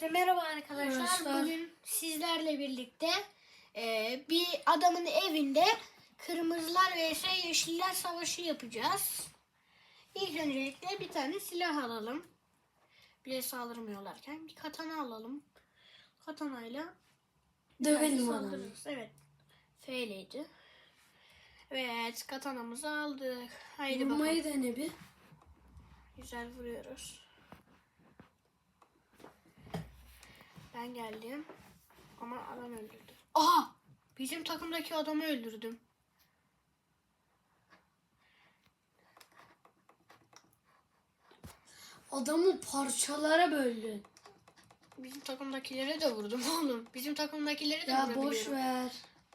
Herkese merhaba arkadaşlar. Arkadaşlar. Bugün sizlerle birlikte e, bir adamın evinde kırmızılar vs yeşiller savaşı yapacağız. İlk öncelikle bir tane silah alalım. Bize saldırmıyorlarken bir katana alalım. Katanayla Dövelim saldırırız. Evet. F'leydi. Evet katanamızı aldık. Haydi bakalım. Vurmayı dene bir. Güzel vuruyoruz. Ben geldim. Ama adam öldürdü. Aha! Bizim takımdaki adamı öldürdüm. Adamı parçalara böldün. Bizim takımdakileri de vurdum oğlum. Bizim takımdakileri de Ya boş vurabiliyorum. ver.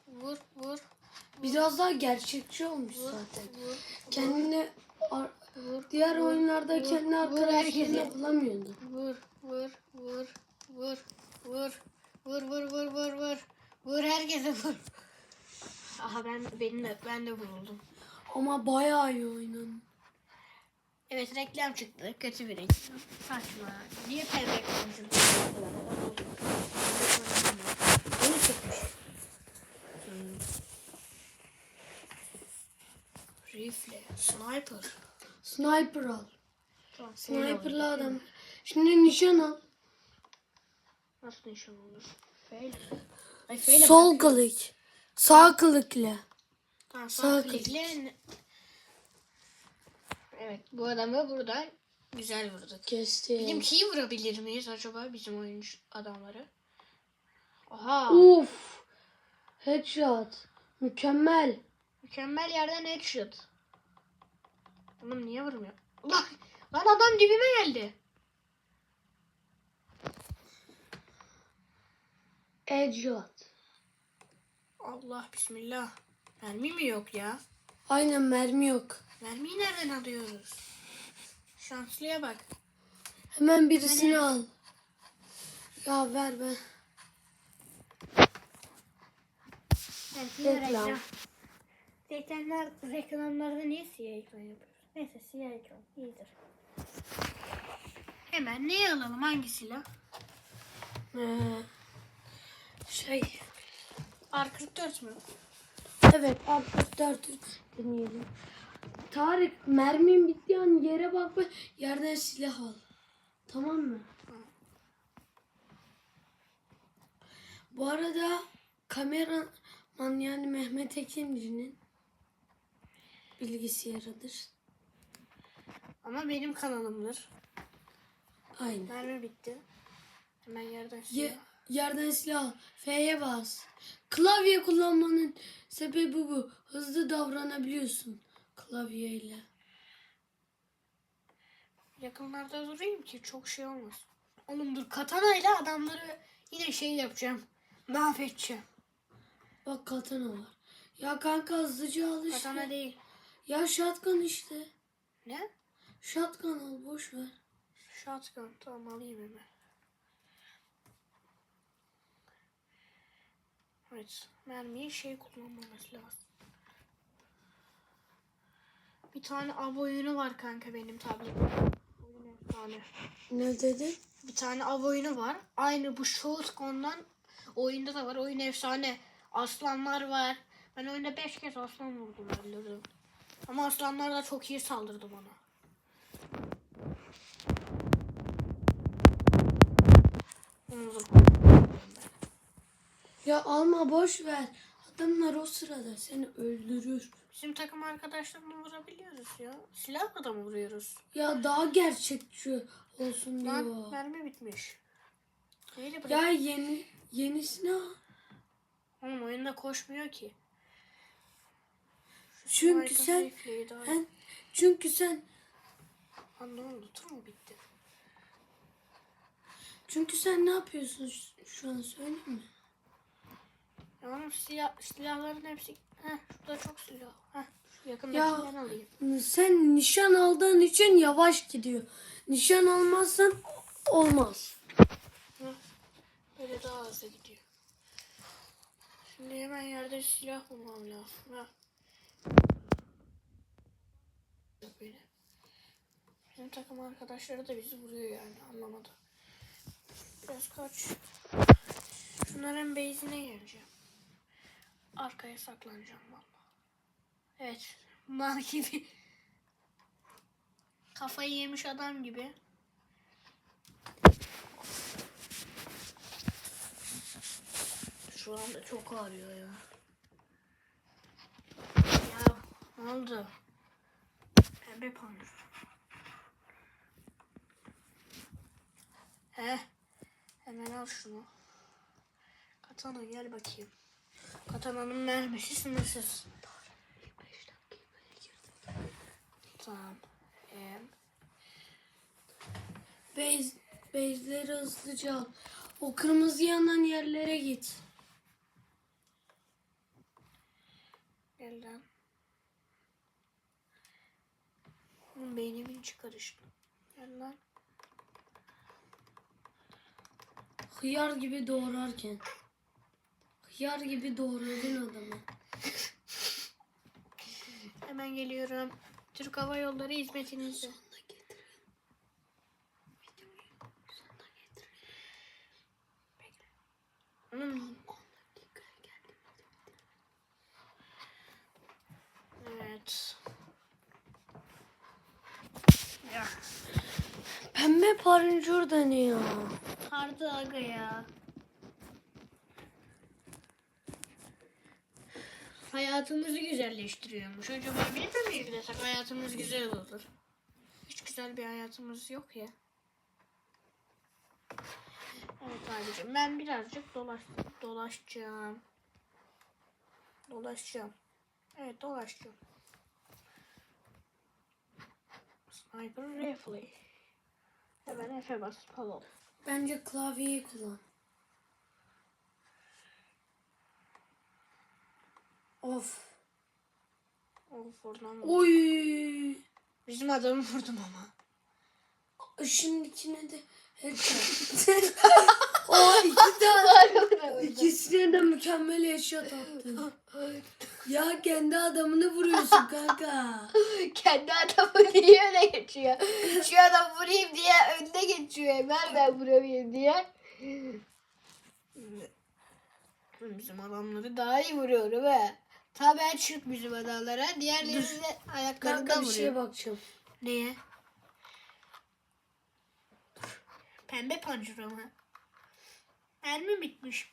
Vur vur Biraz daha gerçekçi olmuş zaten. vur Kendine ar- vur diğer oyunlarda kendi vur arkadaşlarına herkese. bulamıyordun. vur vur vur vur vur vur vur vur vur vur vur herkese vur. Aha ben benim de ben de vuruldum. Ama bayağı iyi oynadın. Evet reklam çıktı. Kötü bir reklam. Saçma. Niye pembe reklam çıktı? Yeni çıkmış. Hmm. Rifle. Sniper. Sniper al. Tamam, oldu. adam. Şimdi nişan al. Nasıl nişan olur? Feyle. Ay feyle Sol klik. Sağ klikle. Tamam, sağ sağ klik. klikle. Evet bu adamı burada güzel vurduk. Kesti. Bizimkiyi vurabilir miyiz acaba bizim oyuncu adamları? Aha. Uf. Headshot. Mükemmel. Mükemmel yerden headshot. Oğlum niye vurmuyor? Lan, lan adam dibime geldi. Headshot. Allah bismillah. Mermi mi yok ya? Aynen mermi yok. Mermiyi nereden alıyoruz? Şanslıya bak. Hemen birisini al. Ya ver ben. Reklam. Reklamlar, reklamlarda niye siyah ekran yapıyoruz? Neyse siyah ekran iyidir. Hemen neyi alalım? Hangi silah? Ee, şey. R44 mü? Evet artık dört deneyelim. Tarık mermin bittiği an yere bak ve yerden silah al. Tamam mı? Bu arada kameraman yani Mehmet Ekimci'nin bilgisayarıdır. Ama benim kanalımdır. Aynen. Mermi bitti. Hemen yerden silah. Ye- yerden silah. F'ye bas. Klavye kullanmanın sebebi bu. Hızlı davranabiliyorsun klavyeyle. Yakınlarda durayım ki çok şey olmaz. Oğlum dur katanayla adamları yine şey yapacağım. Mahvedeceğim. Bak katana var. Ya kanka hızlıca al işte. Katana değil. Ya shotgun işte. Ne? Shotgun al boş ver. Shotgun. Tamam alayım hemen. Evet. Mermiyi şey kullanmamız lazım. Bir tane av oyunu var kanka benim tabletimde. Oyun efsane. Ne dedin? Bir tane av oyunu var. Aynı bu Shotgun'dan oyunda da var. Oyun efsane. Aslanlar var. Ben oyunda 5 kez aslan vurdum öldürdüm. Ama aslanlar da çok iyi saldırdı bana. Onu. Ya alma boş ver. Adamlar o sırada seni öldürür. Bizim takım arkadaşlarını vurabiliyoruz ya. Silahla da mı vuruyoruz? Ya daha gerçekçi olsun Lan diyor. mermi bitmiş. Neyle bırak? Ya yeni yenisini al. Oğlum oyunda koşmuyor ki. Şu Çünkü sen Sen, çünkü sen Lan ne oldu? Tur mu bitti? çünkü sen ne yapıyorsun şu- şu an söyleyeyim mi? Oğlum silah, silahların hepsi... Heh şurada çok silah. Heh şu Ya- yakındakinden alayım. Sen nişan aldığın için yavaş gidiyor. Nişan almazsan olmaz. Böyle daha hızlı gidiyor. Şimdi hemen yerde silah bulmam lazım. Ha. Böyle. Bizim takım arkadaşları da bizi vuruyor yani anlamadım. Biraz kaç. Şunların base'ine geleceğim. Arkaya saklanacağım valla. Evet. Mal gibi. Kafayı yemiş adam gibi. Şu anda çok ağrıyor ya. Ya ne oldu? Pembe pandır. He. Hemen al şunu. Katana gel bakayım. Katananın mermisi sınırsız. Tamam. Ee, Base, base'leri hızlıca al. O kırmızı yanan yerlere git. gel lan. Beynimin içi karıştı. Gel lan. Hıyar gibi doğrarken. Hıyar gibi doğradın adamı. Hemen geliyorum. Türk Hava Yolları hizmetinizde. Hmm. Evet. Ya. Pembe parıncur ya? Sardı aga ya. Hayatımızı güzelleştiriyormuş. Acaba biz mi yüklesek hayatımız güzel olur. Hiç güzel bir hayatımız yok ya. Evet abicim ben birazcık dolaş dolaşacağım. Dolaşacağım. Evet dolaşacağım. Sniper rifle. Hemen F'e basıp alalım. Bence klavyeyi kullan. Of. Of oradan Oy. Bizim adamı vurdum ama. Işın içine de headshot. o iki tane. İkisine de mükemmel headshot attı. ya kendi adamını vuruyorsun kanka. Kendi adamı niye öne geçiyor? Şu adam vurayım diye önde geçiyor. Hemen ben vuramıyorum diye. Bizim adamları daha iyi vuruyorum he. Tabi açık bizim adamlara. Diğerleri de ayaklarında Kanka bir vuruyor. şeye bakacağım. Neye? Pembe pancura mı? Mermi bitmiş.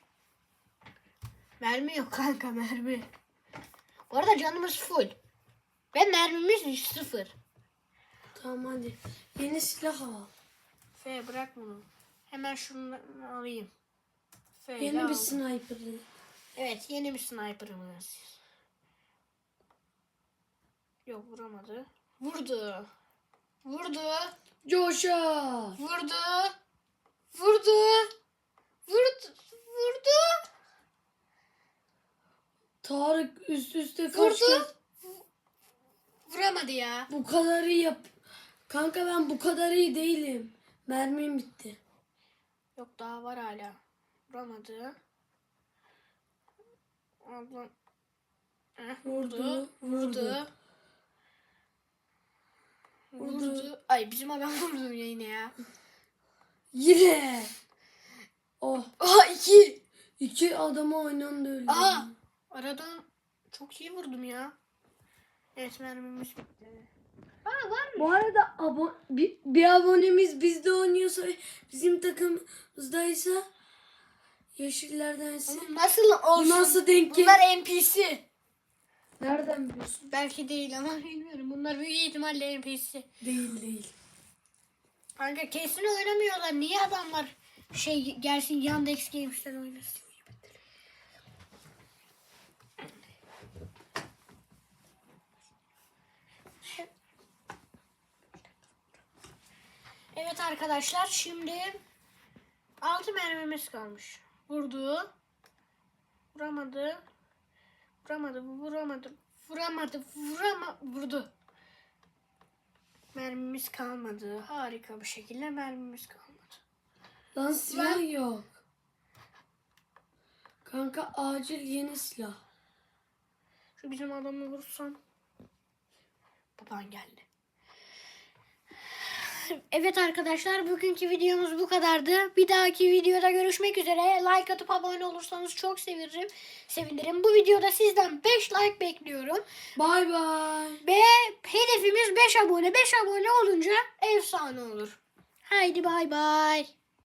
Mermi yok kanka mermi. Bu arada canımız full. Ve mermimiz sıfır. Tamam hadi. Yeni silah al. F bırak bunu. Hemen şunu alayım. F Yeni bir sniper. Evet yeni bir sniper'ımız. Yok vuramadı. Vurdu. Vurdu. Coşa. Vurdu. Vurdu. Vurdu. Vurdu. Tarık üst üste kaç Vurdu. kez- Vuramadı ya. Bu kadar iyi yap. Kanka ben bu kadar iyi değilim. Mermim bitti. Yok daha var hala. Vuramadı. Ablam. Eh, Vurdu, vurdu. vurdu. Vurdu. Vurdu. Ay bizim adam vurdu yine ya. Yine. Oh. Aha iki. iki adamı aynı anda öldürdüm. Aa. Aradan çok iyi vurdum ya. Evet mermimiz bitti. Aa var mı? Bu arada abo bir, bir abonemiz bizde oynuyorsa bizim takımımızdaysa yeşillerdense Oğlum nasıl olsun? nasıl denk Bunlar NPC. Nereden biliyorsun? Belki değil ama bilmiyorum. Bunlar büyük ihtimalle NPC. Değil değil. Kanka kesin oynamıyorlar. Niye adamlar şey gelsin Yandex Games'ten oynasın? Evet arkadaşlar şimdi 6 mermimiz kalmış. Vurdu. Vuramadı. Vuramadı. Vuramadı. Vuramadı. Vurama vurdu. Mermimiz kalmadı. Harika bir şekilde mermimiz kalmadı. Lan silah yok. Kanka acil yeni silah. Şu bizim adamı vursam. Baban geldi. Evet arkadaşlar bugünkü videomuz bu kadardı. Bir dahaki videoda görüşmek üzere. Like atıp abone olursanız çok sevinirim. Sevinirim. Bu videoda sizden 5 like bekliyorum. Bay bay. Ve hedefimiz 5 abone. 5 abone olunca efsane olur. Haydi bay bay.